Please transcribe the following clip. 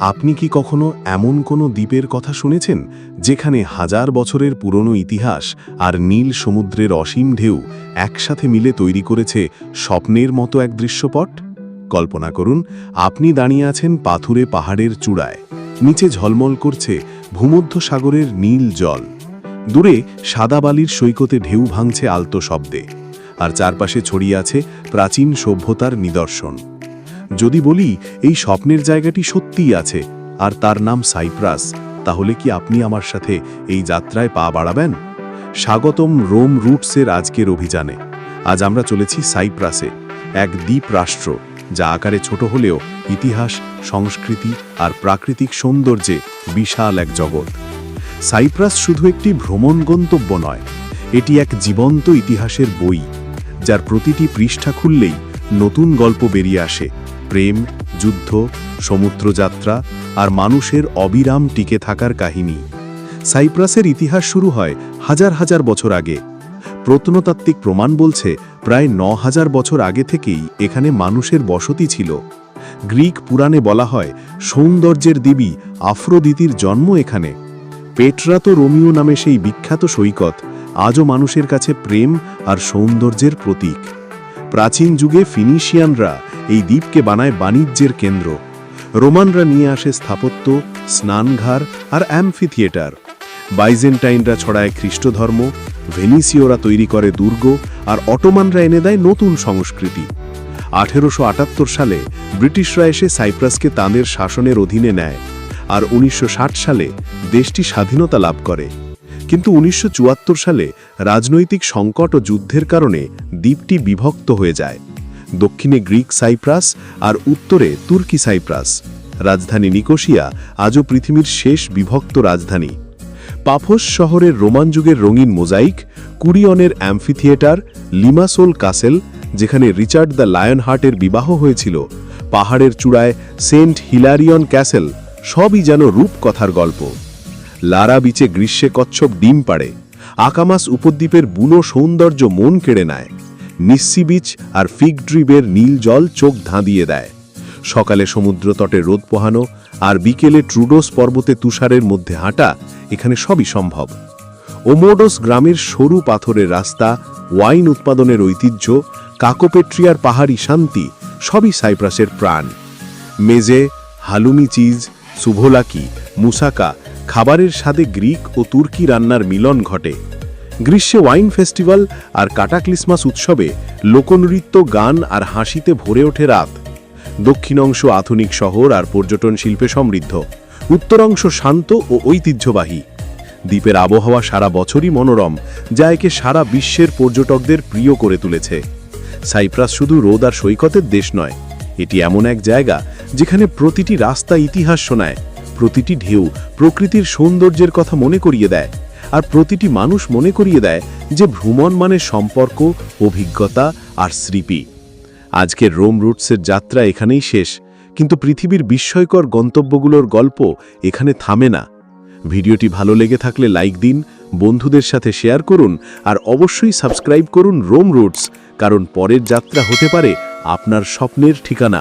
আপনি কি কখনো এমন কোনো দ্বীপের কথা শুনেছেন, যেখানে হাজার বছরের পুরনো ইতিহাস আর নীল সমুদ্রের অসীম ঢেউ একসাথে মিলে তৈরি করেছে স্বপ্নের মতো এক দৃশ্যপট? কল্পনা করুন, আপনি দাঁড়িয়ে আছেন পাথুরে পাহাড়ের চূড়ায়। নিচে ঝলমল করছে ভূমধ্য সাগরের নীল জল। দূরে সাদা বালির সৈকতে ঢেউ ভাঙছে আলতো শব্দে। আর চারপাশে ছড়িয়ে আছে প্রাচীন সভ্যতার নিদর্শন। যদি বলি, এই স্বপ্নের জায়গাটি সত্যিই আছে, আর তার নাম সাইপ্রাস, তাহলে কি আপনি আমার সাথে এই যাত্রায় পা বাড়াবেন? স্বাগতম রোম রুটসের আজকের অভিযানে। আজ আমরা চলেছি সাইপ্রাসে, এক দ্বীপ রাষ্ট্র, যা আকারে ছোট হলেও ইতিহাস, সংস্কৃতি আর প্রাকৃতিক সৌন্দর্যে বিশাল এক জগৎ। সাইপ্রাস শুধু একটি ভ্রমণ গন্তব্য নয়, এটি এক জীবন্ত ইতিহাসের বই, যার প্রতিটি পৃষ্ঠা খুললেই নতুন গল্প বেরিয়ে আসে। প্রেম, যুদ্ধ, সমুদ্রযাত্রা আর মানুষের অবিরাম টিকে থাকার কাহিনী। সাইপ্রাসের ইতিহাস শুরু হয় হাজার হাজার বছর আগে। প্রত্নতাত্ত্বিক প্রমাণ বলছে প্রায় ন হাজার বছর আগে থেকেই এখানে মানুষের বসতি ছিল। গ্রিক পুরাণে বলা হয় সৌন্দর্যের দেবী আফ্রোদিতির জন্ম এখানে। পেট্রা তো রোমিও নামে সেই বিখ্যাত সৈকত, আজও মানুষের কাছে প্রেম আর সৌন্দর্যের প্রতীক। প্রাচীন যুগে ফিনিশিয়ানরা এই দ্বীপকে বানায় বাণিজ্যের কেন্দ্র। রোমানরা নিয়ে আসে স্থাপত্য, স্নানঘর আর অ্যাম্ফি থিয়েটার বাইজেন্টাইনরা ছড়ায় খ্রিস্টধর্ম, ভেনিসীয়রা তৈরি করে দুর্গ আর অটোমানরা এনে দেয় নতুন সংস্কৃতি। আঠেরোশো আটাত্তর সালে ব্রিটিশরা এসে সাইপ্রাসকে তাঁদের শাসনের অধীনে নেয় আর উনিশশো ষাট সালে দেশটি স্বাধীনতা লাভ করে। কিন্তু উনিশশো চুয়াত্তর সালে রাজনৈতিক সংকট ও যুদ্ধের কারণে দ্বীপটি বিভক্ত হয়ে যায়। দক্ষিণে গ্রিক সাইপ্রাস আর উত্তরে তুর্কি সাইপ্রাস। রাজধানী নিকোশিয়া আজও পৃথিবীর শেষ বিভক্ত রাজধানী। পাফোস শহরের রোমান যুগের রঙিন মোজাইক, কুরিয়নের অ্যাম্ফিথিয়েটার, লিমাসোল কাসেল, যেখানে রিচার্ড দ্য লায়ন হার্টের বিবাহ হয়েছিল, পাহাড়ের চূড়ায় সেন্ট হিলারিয়ন ক্যাসেল, সবই যেন রূপকথার গল্প। লারা বিচে গ্রীষ্মে কচ্ছপ ডিম পাড়ে, আকামাস উপদ্বীপের বুনো সৌন্দর্য মন কেড়ে নেয়। নিস্সি বিচ আর ফিগ ড্রিবের নীল জল চোখ ধাঁধিয়ে দেয়। সকালে সমুদ্র তটে রোদ পোহানো আর বিকেলে ট্রুডোস পর্বতে তুষারের মধ্যে হাঁটা এখানে সবই সম্ভব। ওমোডোস গ্রামের সরু পাথরের রাস্তা, ওয়াইন উৎপাদনের ঐতিহ্য, কাকোপেট্রিয়ার পাহাড়ি শান্তি, সবই সাইপ্রাসের প্রাণ। মেজে, হালুমি চিজ, সুভোলাকি, মুসাকা খাবারের স্বাদে গ্রিক ও তুর্কি রান্নার মিলন ঘটে। গ্রীষ্মে ওয়াইন ফেস্টিভ্যাল আর কাটা কাটাক্লিসমাস উৎসবে লোকনৃত্য, গান আর হাসিতে ভরে ওঠে রাত। দক্ষিণ অংশ আধুনিক শহর আর পর্যটন শিল্পে সমৃদ্ধ। উত্তর অংশ শান্ত ও ঐতিহ্যবাহী। দ্বীপের আবহাওয়া সারা বছরই মনোরম, যা একে সারা বিশ্বের পর্যটকদের প্রিয় করে তুলেছে। সাইপ্রাস শুধু রোদ আর সৈকতের দেশ নয়, এটি এমন এক জায়গা যেখানে প্রতিটি রাস্তা ইতিহাস শোনায়, প্রতিটি ঢেউ প্রকৃতির সৌন্দর্যের কথা মনে করিয়ে দেয়। আর প্রতিটি মানুষ মনে করিয়ে দেয় যে ভ্রমণ মানে সম্পর্ক, অভিজ্ঞতা আর স্মৃতি। আজকের রোম রুটসের যাত্রা এখানেই শেষ, কিন্তু পৃথিবীর বিস্ময়কর গন্তব্যগুলোর গল্প এখানে থামে না। ভিডিওটি ভালো লেগে থাকলে লাইক দিন, বন্ধুদের সাথে শেয়ার করুন আর অবশ্যই সাবস্ক্রাইব করুন রোম রুটস, কারণ পরের যাত্রা হতে পারে আপনার স্বপ্নের ঠিকানা।